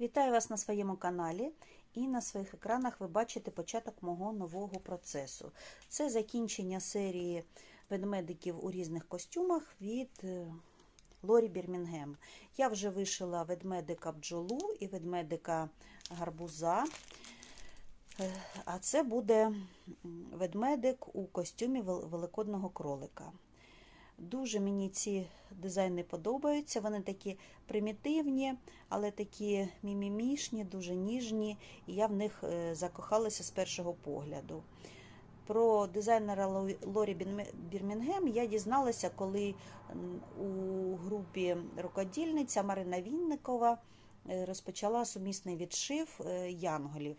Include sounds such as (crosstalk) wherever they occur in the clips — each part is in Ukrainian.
Вітаю вас на своєму каналі. І на своїх екранах ви бачите початок мого нового процесу. Це закінчення серії ведмедиків у різних костюмах від е, Лорі Бірмінгем. Я вже вишила ведмедика бджолу і ведмедика гарбуза. Е, А це буде ведмедик у костюмі великодного кролика. Дуже мені ці дизайни подобаються. Вони такі примітивні, але такі мімімішні, дуже ніжні, і я в них е, закохалася з першого погляду. Про дизайнера Лорі Бірмінгем я дізналася, коли у групі рукодільниця Марина Вінникова е, розпочала сумісний відшив е, янголів.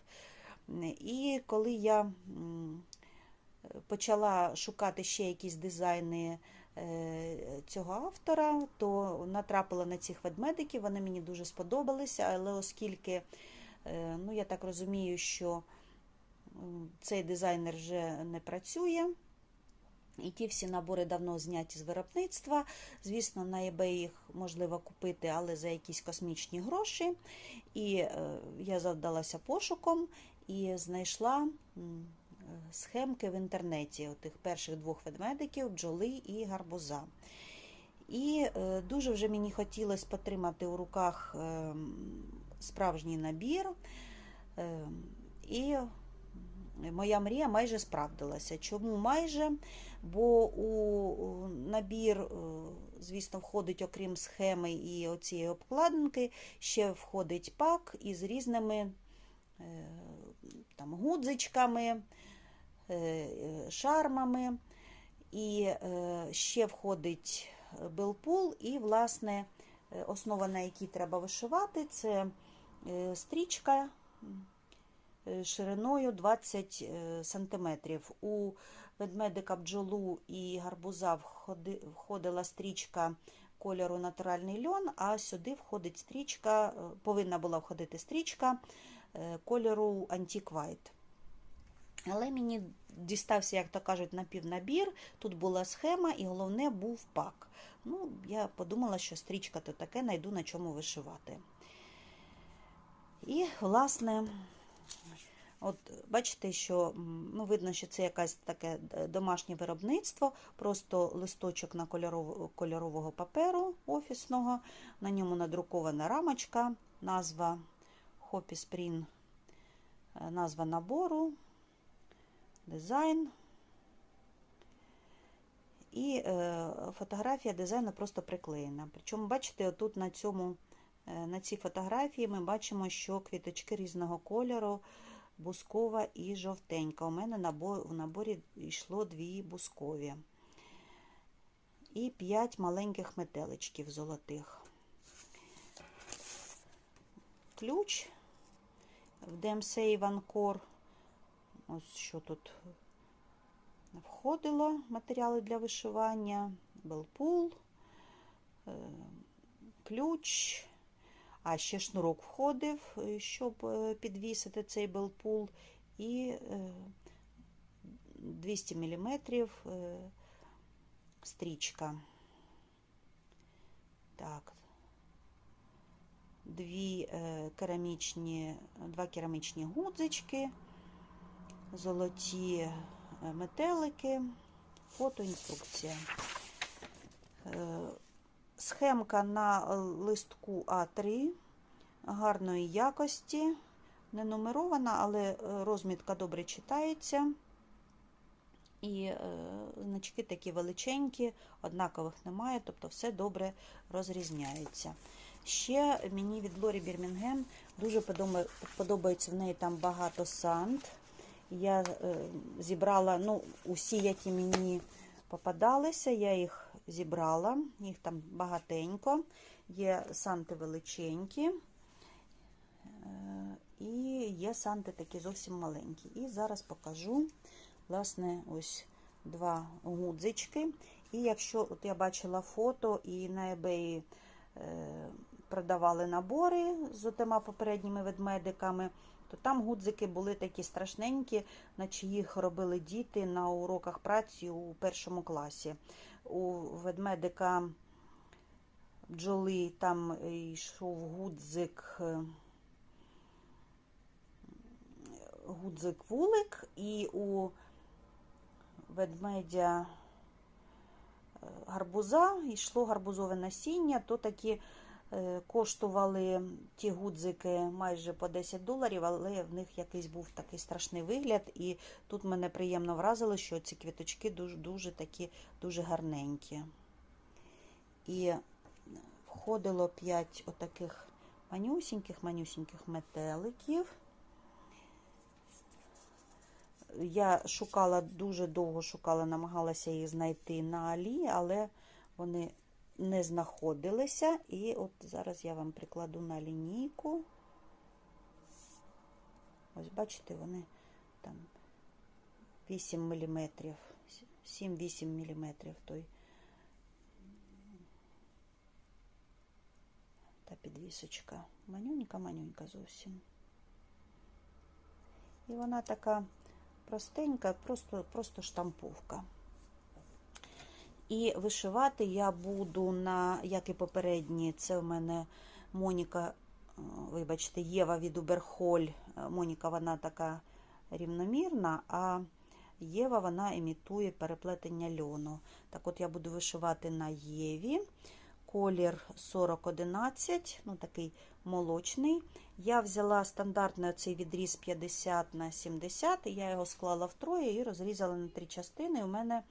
І коли я почала шукати ще якісь дизайни цього автора, то натрапила на цих ведмедиків, вони мені дуже сподобалися, але оскільки, е, ну я так розумію, що цей дизайнер вже не працює. І ті всі набори давно зняті з виробництва. Звісно, на eBay їх можливо купити, але за якісь космічні гроші. І е, я завдалася пошуком і знайшла е, схемки в інтернеті тих перших двох ведмедиків бджоли і гарбуза. І е, дуже вже мені хотілося потримати у руках е, справжній набір. Е, і моя мрія майже справдилася. Чому майже? Бо у набір, звісно, входить, окрім схеми і оцієї обкладинки, ще входить пак із різними там, гудзичками, шармами. І е, ще входить белпул, і, власне, е, основа, на якій треба вишивати, це е, стрічка е, шириною 20 е, сантиметрів. У ведмедика бджолу і гарбуза входила стрічка кольору натуральний льон, а сюди входить стрічка, е, повинна була входити стрічка е, кольору Antique White. Але мені дістався, як то кажуть, напівнабір. Тут була схема, і головне був пак. Ну, я подумала, що стрічка то таке, знайду на чому вишивати. І, власне, от бачите, що ну, видно, що це якесь таке е, домашнє виробництво, просто листочок на кольоров, кольорового паперу офісного, на ньому надрукована рамочка, назва Spring, е, назва набору, дизайн. І е, фотографія дизайну просто приклеєна. Причому, бачите, тут на цьому, е, на цій фотографії ми бачимо, що квіточки різного кольору, бускова і жовтенька. У мене в наборі йшло дві бускові. І п'ять маленьких метеличків золотих. Ключ в DMC Ivанкор. Ось що тут входило матеріали для вишивання, белпул, е, ключ, а ще шнурок входив, е, щоб е, підвісити цей белпул, і е, 200 мм стрічка. Так. Дві керамічні, два керамічні гудзички, золоті е, метелики, фотоінструкція. Е, Схемка на листку А3 гарної якості, не нумерована, але е, розмітка добре читається. І значки такі величенькі, однакових немає, тобто все добре розрізняється. Ще мені від Лорі Бірмінгем дуже подобається в неї там багато санд. Я е, зібрала ну, усі, які мені попадалися, я їх зібрала, їх там багатенько. Є санти величенькі, е, і є санти такі зовсім маленькі. І зараз покажу, власне, ось два гудзички. І якщо от я бачила фото і на eBay е, продавали набори з отима попередніми ведмедиками, то там гудзики були такі страшненькі, наче їх робили діти на уроках праці у першому класі. У ведмедика бджоли там йшов гудзик. Е, гудзик вулик, і у ведмедя е, гарбуза йшло гарбузове насіння, то такі коштували ті гудзики майже по 10 доларів, але в них якийсь був такий страшний вигляд. І тут мене приємно вразило, що ці квіточки дуже, дуже такі дуже гарненькі. І входило 5 отаких манюсіньких-манюсіньких метеликів. Я шукала дуже довго шукала, намагалася їх знайти на Алі, але вони не знаходилися. І от зараз я вам прикладу на лінійку. Ось, бачите, вони там 8 мм, 7-8 мм той. Та підвісочка. Манюнька-манюнька зовсім. І вона така простенька, просто, просто штамповка. І вишивати я буду на, як і попередні, це в мене Моніка, вибачте, Єва від Уберхоль. Моніка, вона така рівномірна, а Єва вона імітує переплетення льону. Так от я буду вишивати на Єві. Колір 4011, ну такий молочний. Я взяла стандартний оцей відріз 50 на 70, і я його склала втроє і розрізала на три частини. У мене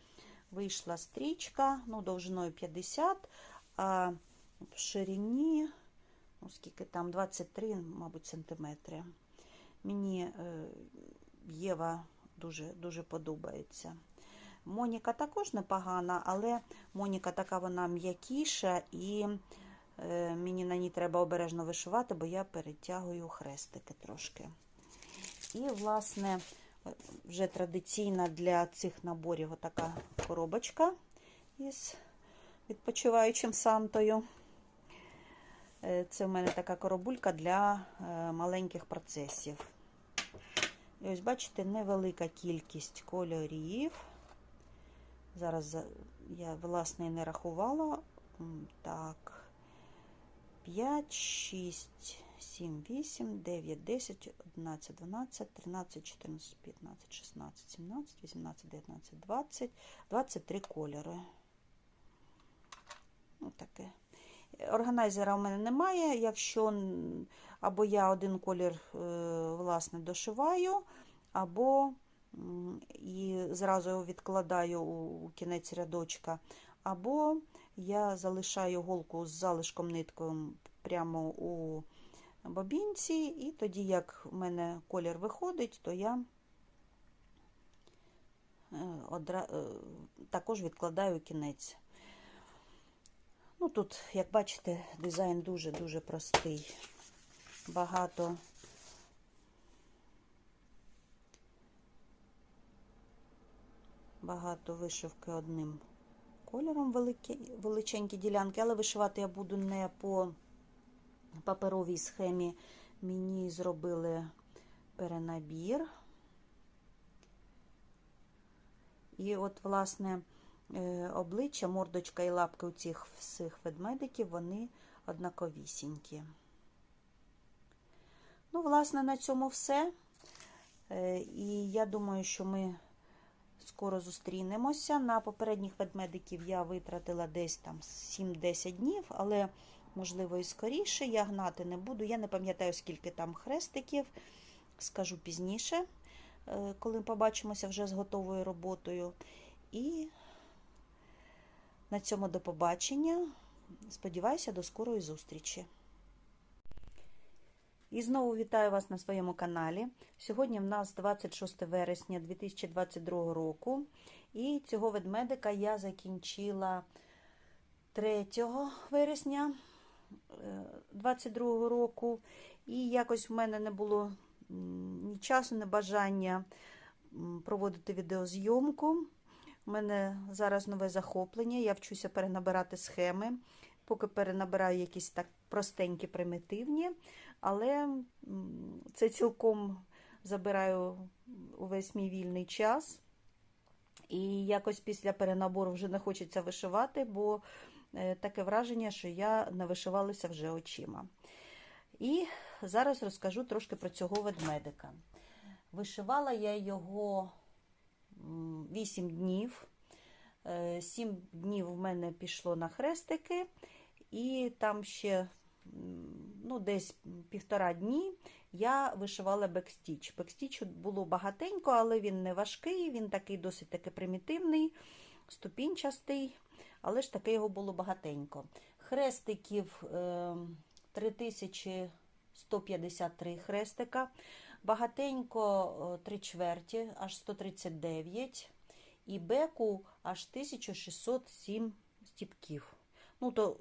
вийшла стрічка ну, довжиною 50, а в ширині, ну, скільки там, 23, мабуть, сантиметри. Мені е, Єва дуже, дуже подобається. Моніка також непогана, але Моніка така вона м'якіша, і е, мені на ній треба обережно вишивати, бо я перетягую хрестики трошки. І, власне, вже традиційна для цих наборів така коробочка із відпочиваючим Сантою. Е, це в мене така коробулька для е, маленьких процесів. І ось, бачите, невелика кількість кольорів. Зараз я, власне, не рахувала. Так, 5, 6, 7, 8, 9, 10, 11, 12, 13, 14, 15, 16, 17, 18, 19, 20, 23 кольори. Ось таке. Органайзера у мене немає. Якщо або я один колір, власне, дошиваю, або і зразу його відкладаю у кінець рядочка, або я залишаю голку з залишком ниткою прямо у бобінці, і тоді, як в мене колір виходить, то я одра... також відкладаю кінець. Ну, Тут, як бачите, дизайн дуже-дуже простий. Багато багато вишивки одним кольором великі, величенькі ділянки, але вишивати я буду не по паперовій схемі. Мені зробили перенабір. І от, власне, е, обличчя, мордочка і лапки у цих всіх ведмедиків, вони однаковісінькі. Ну, власне, на цьому все. Е, і я думаю, що ми скоро зустрінемося. На попередніх ведмедиків я витратила десь там 7-10 днів, але, можливо, і скоріше. Я гнати не буду. Я не пам'ятаю, скільки там хрестиків, скажу пізніше, е, коли побачимося вже з готовою роботою. І на цьому до побачення. Сподіваюся, до скорої зустрічі. І знову вітаю вас на своєму каналі. Сьогодні в нас 26 вересня 2022 року. І цього ведмедика я закінчила 3 вересня 2022 року. І якось в мене не було ні часу, ні бажання проводити відеозйомку. У мене зараз нове захоплення, я вчуся перенабирати схеми. Поки перенабираю якісь так простенькі, примітивні, але це цілком забираю увесь мій вільний час. І якось після перенабору вже не хочеться вишивати, бо таке враження, що я не вишивалася вже очима. І зараз розкажу трошки про цього ведмедика. Вишивала я його 8 днів. 7 днів в мене пішло на хрестики, і там ще ну, десь півтора дні я вишивала бекстіч. Бекстічу було багатенько, але він не важкий, він такий досить таки примітивний, ступінчастий, але ж таке його було багатенько. Хрестиків 3153 хрестика, багатенько 3 чверті, аж 139, і беку аж 1607 стіпків. Ну, то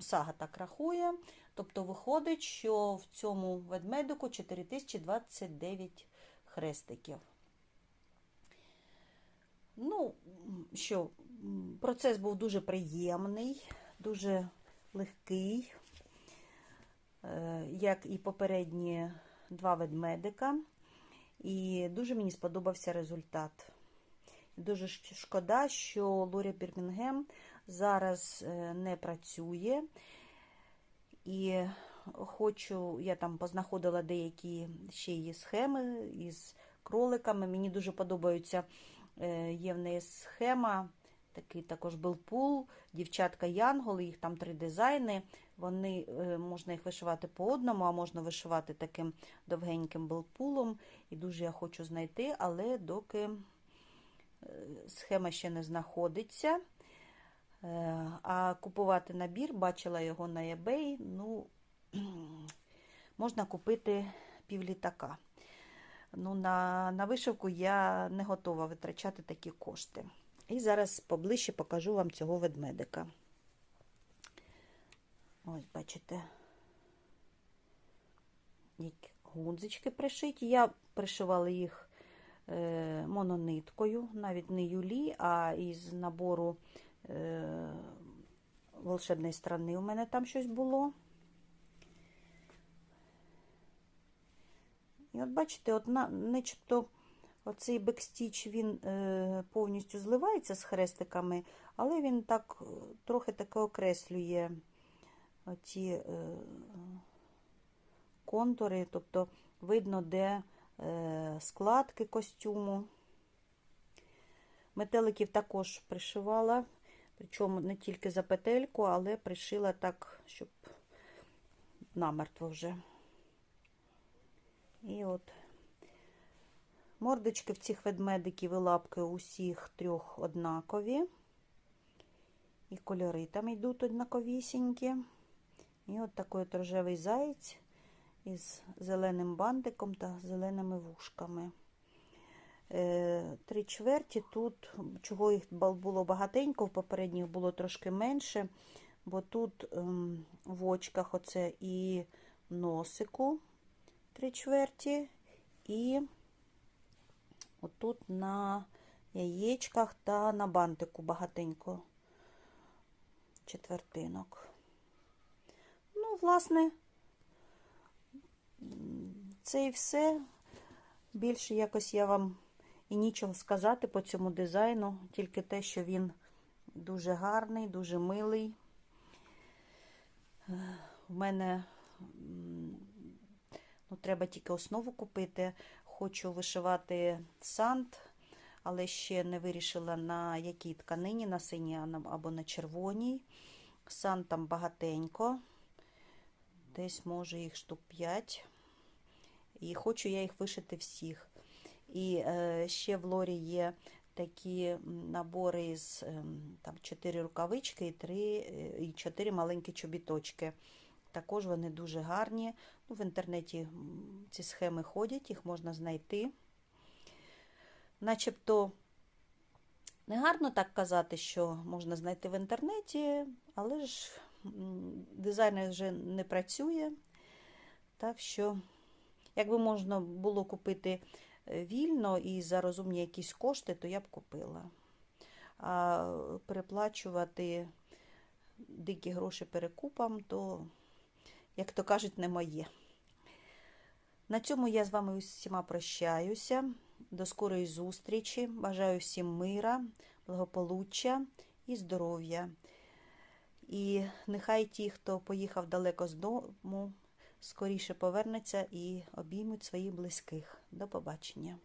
сага так рахує. Тобто виходить, що в цьому ведмедику 4029 хрестиків. Ну, що, процес був дуже приємний, дуже легкий, як і попередні два ведмедика. І дуже мені сподобався результат. Дуже шкода, що Лорі Бірмінгем зараз не працює. І хочу, я там познаходила деякі ще її схеми із кроликами. Мені дуже подобаються є в неї схема, такий також белпул, дівчатка Янголи, їх там три дизайни. Вони, Можна їх вишивати по одному, а можна вишивати таким довгеньким белпулом. І дуже я хочу знайти, але доки схема ще не знаходиться. А купувати набір, бачила його на eBay, ну, (clears throat) можна купити півлітака. Ну, На на вишивку я не готова витрачати такі кошти. І зараз поближче покажу вам цього ведмедика. Ось, бачите, які гудзички пришиті. Я пришивала їх е, монониткою, навіть не юлі, а із набору е, волшебної страни у мене там щось було. І от бачите, от на, начебто оцей бекстіч він е, повністю зливається з хрестиками, але він так трохи таке окреслює оці е, контури, тобто видно, де е, складки костюму. Метеликів також пришивала, причому не тільки за петельку, але пришила так, щоб намертво вже. І от мордочки в цих ведмедиків і лапки усіх трьох однакові. І кольори там йдуть однаковісінькі. І от такий от рожевий заєць із зеленим бантиком та зеленими вушками. Е, три чверті тут, чого їх було багатенько, в попередніх було трошки менше, бо тут ем, в очках оце і носику три чверті, і отут на яєчках та на бантику багатенько четвертинок. Ну, власне, це і все. Більше якось я вам і нічого сказати по цьому дизайну, тільки те, що він дуже гарний, дуже милий. У мене ну, треба тільки основу купити. Хочу вишивати сант, але ще не вирішила, на якій тканині, на синій або на червоній. Сант там багатенько, десь, може, їх штук 5. І хочу я їх вишити всіх. І е, ще в лорі є такі набори з е, там, 4 рукавички і 3, е, і 4 маленькі чобіточки. Також вони дуже гарні. Ну, В інтернеті ці схеми ходять, їх можна знайти. Начебто не гарно так казати, що можна знайти в інтернеті, але ж дизайнер вже не працює. Так що, якби можна було купити е, вільно і за розумні якісь кошти, то я б купила. А переплачувати дикі гроші перекупам, то як то кажуть, не моє. На цьому я з вами усіма прощаюся. До скорої зустрічі. Бажаю всім мира, благополуччя і здоров'я. І нехай ті, хто поїхав далеко з дому, скоріше повернуться і обіймуть своїх близьких. До побачення!